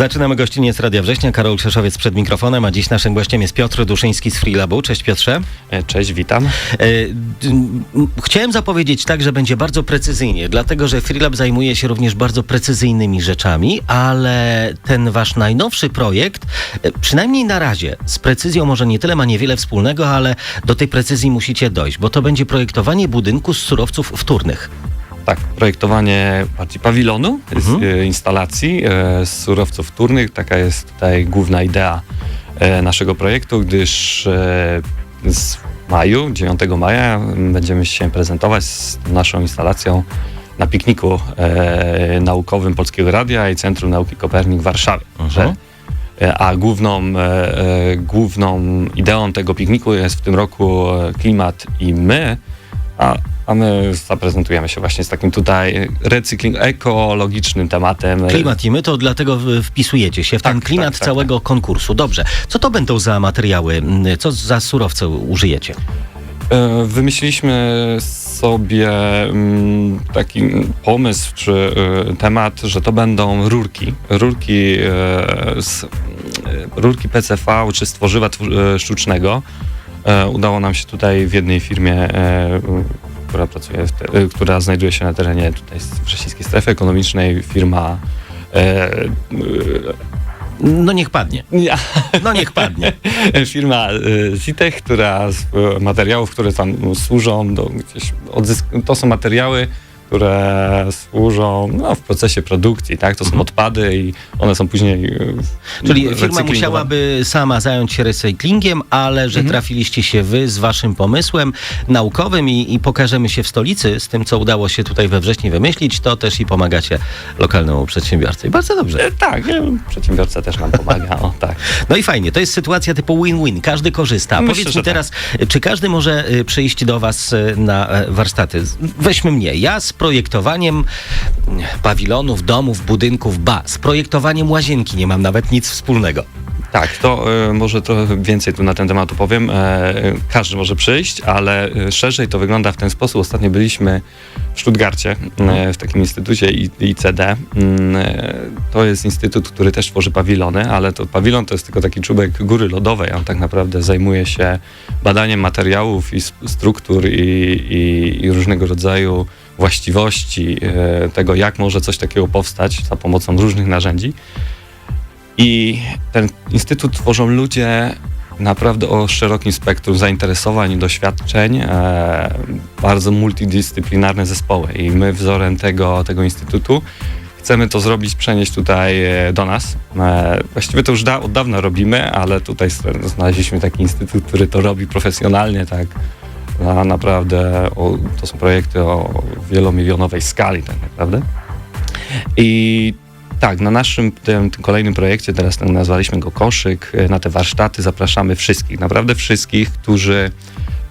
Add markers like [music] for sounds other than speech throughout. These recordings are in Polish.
Zaczynamy gościnnie z Radia Września. Karol Krzeszowiec przed mikrofonem, a dziś naszym gościem jest Piotr Duszyński z Freelabu. Cześć Piotrze. E, Cześć, witam. E, Chciałem zapowiedzieć tak, że będzie bardzo precyzyjnie, dlatego że Freelab zajmuje się również bardzo precyzyjnymi rzeczami, ale ten wasz najnowszy projekt, e, przynajmniej na razie, z precyzją może nie tyle ma niewiele wspólnego, ale do tej precyzji musicie dojść, bo to będzie projektowanie budynku z surowców wtórnych. Tak, projektowanie bardziej pawilonu, Mhm. z, e, instalacji e, z surowców wtórnych. Taka jest tutaj główna idea e, naszego projektu, gdyż e, z maju, 9 maja będziemy się prezentować z naszą instalacją na pikniku e, naukowym Polskiego Radia i Centrum Nauki Kopernik w Warszawie. Mhm. E, a główną, e, e, główną ideą tego pikniku jest w tym roku e, klimat i my, a, a my zaprezentujemy się właśnie z takim tutaj recykling, ekologicznym tematem. Klimat i my to dlatego wpisujecie się w ten Tak, klimat tak, tak, całego konkursu. Dobrze. Co to będą za materiały? Co za surowce użyjecie? E, Wymyśliliśmy sobie mm, taki pomysł czy e, temat, że to będą rurki. Rurki, e, z, rurki PCV czy z tworzywa tw- sztucznego. Udało nam się tutaj w jednej firmie, która pracuje, te, e, która znajduje się na terenie tutaj Wrzesińskiej Strefy Ekonomicznej, firma e, No niech padnie. [laughs] No niech padnie. [laughs] firma y, Zitech, która z y, materiałów, które tam służą do gdzieś odzysk- to są materiały, które służą no, w procesie produkcji, tak? To są Mhm. odpady i one są później y, Czyli firma musiałaby sama zająć się recyklingiem, ale że Mhm. trafiliście się wy z waszym pomysłem naukowym i, i pokażemy się w stolicy z tym, co udało się tutaj we wrześniu wymyślić, to też i pomagacie lokalnemu przedsiębiorcy. I bardzo dobrze. E, Tak, e, przedsiębiorca też nam pomaga, o tak. [laughs] No i fajnie, to jest sytuacja typu win-win, każdy korzysta. Myślę, Powiedz mi tak. teraz, czy każdy może przyjść do was na e, warsztaty? Weźmy mnie, ja z projektowaniem pawilonów, domów, budynków, ba, z projektowaniem łazienki nie mam nawet nic wspólnego. Tak, to e, może trochę więcej tu na ten temat opowiem. E, każdy może przyjść, ale e, szerzej to wygląda w ten sposób. Ostatnio byliśmy w Stuttgarcie, e, w takim instytucie ICD. Mm, e, to jest instytut, który też tworzy pawilony, ale to pawilon to jest tylko taki czubek góry lodowej. On tak naprawdę zajmuje się badaniem materiałów i struktur i, i, i różnego rodzaju właściwości e, tego, jak może coś takiego powstać za pomocą różnych narzędzi. I ten instytut tworzą ludzie naprawdę o szerokim spektrum zainteresowań i doświadczeń, e, bardzo multidyscyplinarne zespoły. I my wzorem tego, tego instytutu chcemy to zrobić, przenieść tutaj e, do nas. Właściwie to już da, od dawna robimy, ale tutaj znaleźliśmy taki instytut, który to robi profesjonalnie, tak na naprawdę, o, to są projekty o wielomilionowej skali tak naprawdę. I tak, na naszym tym, tym kolejnym projekcie, teraz ten nazwaliśmy go Koszyk, e, na te warsztaty zapraszamy wszystkich, naprawdę wszystkich, którzy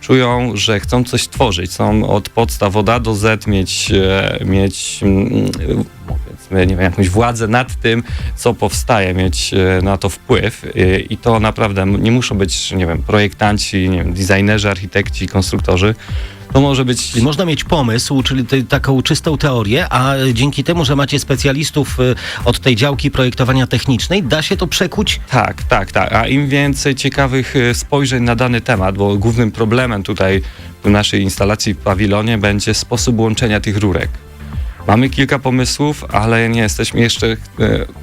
czują, że chcą coś tworzyć, chcą od podstaw od A do Z mieć, e, mieć mm, nie wiem, jakąś władzę nad tym, co powstaje, mieć e, na to wpływ E, i to naprawdę nie muszą być, nie wiem, projektanci, nie wiem, designerzy, architekci, konstruktorzy, to może być Czyli można mieć pomysł, czyli te, taką czystą teorię, a dzięki temu, że macie specjalistów y, od tej działki projektowania technicznej, da się to przekuć Tak, tak, tak. A im więcej ciekawych e, spojrzeń na dany temat, bo głównym problemem tutaj w naszej instalacji w pawilonie będzie sposób łączenia tych rurek. Mamy kilka pomysłów, ale nie jesteśmy jeszcze, e,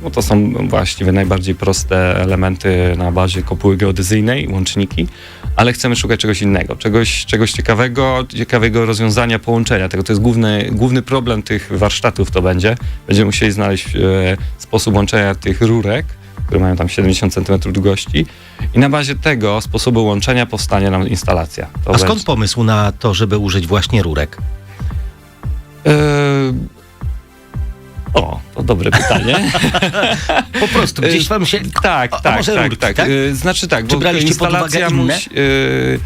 no to są właściwie najbardziej proste elementy na bazie kopuły geodezyjnej, łączniki, ale chcemy szukać czegoś innego, czegoś, czegoś ciekawego, ciekawego rozwiązania połączenia tego. To jest główny, główny problem tych warsztatów to będzie. Będziemy musieli znaleźć e, sposób łączenia tych rurek, które mają tam 70 cm długości i na bazie tego sposobu łączenia powstanie nam instalacja. To A skąd będzie- pomysł na to, żeby użyć właśnie rurek? E, O, to dobre pytanie. [laughs] Po prostu gdzieś wam się... Tak, A- a tak, może tak, rurki, tak. tak? Y, Znaczy tak, Czy bo pod instalacja inne? musi, y,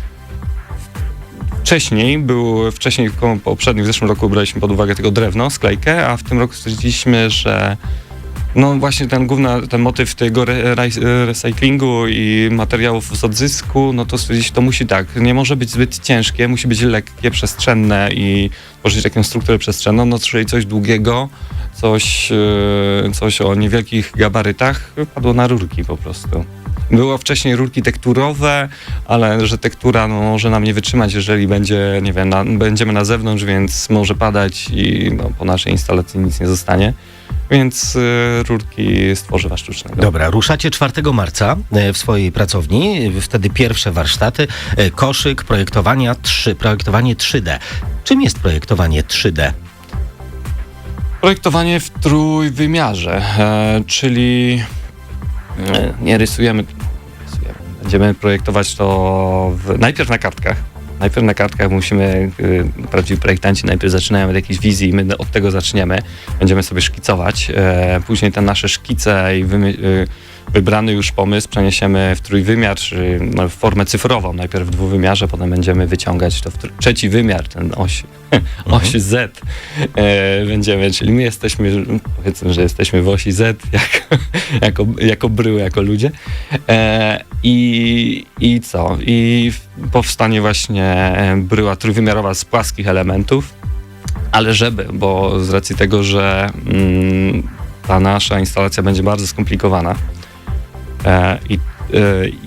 Wcześniej był, wcześniej w poprzednim, w zeszłym roku braliśmy pod uwagę tylko drewno, sklejkę, a w tym roku stwierdziliśmy, że No właśnie ten główny, ten motyw tego re, re, recyklingu i materiałów z odzysku, no to to musi tak, nie może być zbyt ciężkie, musi być lekkie, przestrzenne i tworzyć taką strukturę przestrzenną, no czyli coś długiego, coś, e, coś o niewielkich gabarytach padło na rurki po prostu. Było wcześniej rurki tekturowe, ale że tektura no, może nam nie wytrzymać, jeżeli będzie, nie wiem, na, będziemy na zewnątrz, więc może padać i no, po naszej instalacji nic nie zostanie. Więc y, rurki z tworzywa sztucznego. Dobra, ruszacie 4 marca e, w swojej pracowni, wtedy pierwsze warsztaty, e, koszyk, projektowania 3, projektowanie 3D. Czym jest projektowanie 3D? Projektowanie w trójwymiarze, e, czyli e, nie rysujemy. Będziemy projektować to w, najpierw na kartkach. Najpierw na kartkach musimy, y, prawdziwi projektanci najpierw zaczynają od jakiejś wizji, my od tego zaczniemy, będziemy sobie szkicować, e, później te nasze szkice i wymy, y, wybrany już pomysł przeniesiemy w trójwymiar, czy no, w formę cyfrową, najpierw w dwuwymiarze, potem będziemy wyciągać to w tr- trzeci wymiar, ten oś, oś Z. E, będziemy, czyli my jesteśmy, powiedzmy, że jesteśmy w osi Z, [laughs] jak, jako, jako bryły, jako ludzie. E, i, i co? I powstanie właśnie e, bryła trójwymiarowa z płaskich elementów, ale żeby, bo z racji tego, że mm, ta nasza instalacja będzie bardzo skomplikowana i e,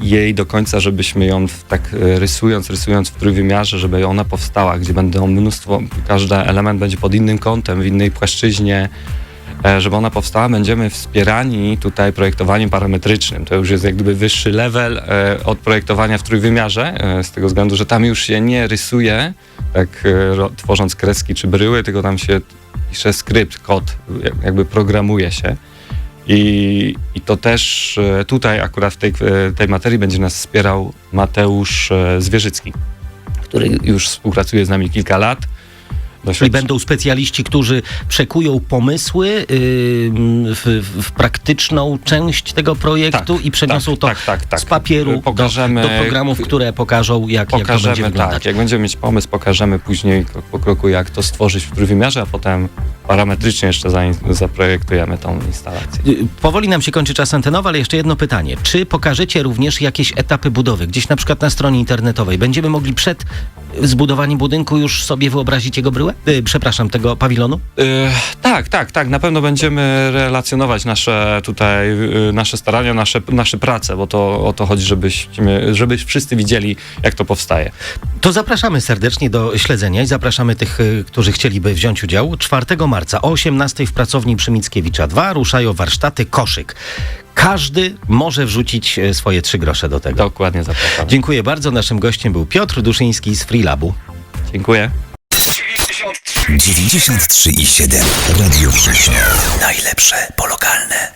jej do końca, żebyśmy ją tak e, rysując, rysując w trójwymiarze, żeby ona powstała, gdzie będą mnóstwo, każdy element będzie pod innym kątem, w innej płaszczyźnie, e, żeby ona powstała, będziemy wspierani tutaj projektowaniem parametrycznym. To już jest jak gdyby wyższy level e, od projektowania w trójwymiarze, e, z tego względu, że tam już się nie rysuje, tak e, tworząc kreski czy bryły, tylko tam się pisze skrypt, kod, jak- jakby programuje się. I, I to też e, tutaj akurat w tej, e, tej materii będzie nas wspierał Mateusz e, Zwierzycki, który już współpracuje z nami kilka lat. Czyli Doświadczy- będą specjaliści, którzy przekują pomysły yy, w, w praktyczną część tego projektu i przeniosą tak, to tak, tak, tak. z papieru Pokażemy- do, do programów, które pokażą, jak, jak to będzie Pokażemy, wyglądać. tak, jak będziemy mieć pomysł, pokażemy później krok po kroku, jak to stworzyć w trójwymiarze, a potem parametrycznie jeszcze zaprojektujemy tą instalację. Y, Powoli nam się kończy czas antenowy, ale jeszcze jedno pytanie. Czy pokażecie również jakieś etapy budowy? Gdzieś na przykład na stronie internetowej będziemy mogli przed zbudowaniem budynku już sobie wyobrazić jego bryłę? Y, przepraszam, tego pawilonu? Yy, tak, tak, tak. Na pewno będziemy relacjonować nasze tutaj, yy, nasze starania, nasze, nasze prace, bo to o to chodzi, żebyśmy, żeby wszyscy widzieli, jak to powstaje. To zapraszamy serdecznie do śledzenia i zapraszamy tych, y, którzy chcieliby wziąć udział. 4 marca o 18 w pracowni przy Mickiewicza 2 ruszają warsztaty Koszyk. Każdy może wrzucić y, swoje trzy grosze do tego. Dokładnie zapraszamy. Dziękuję bardzo. Naszym gościem był Piotr Duszyński z Freelabu. Dziękuję. 93,7 Radio Września. Najlepsze polokalne.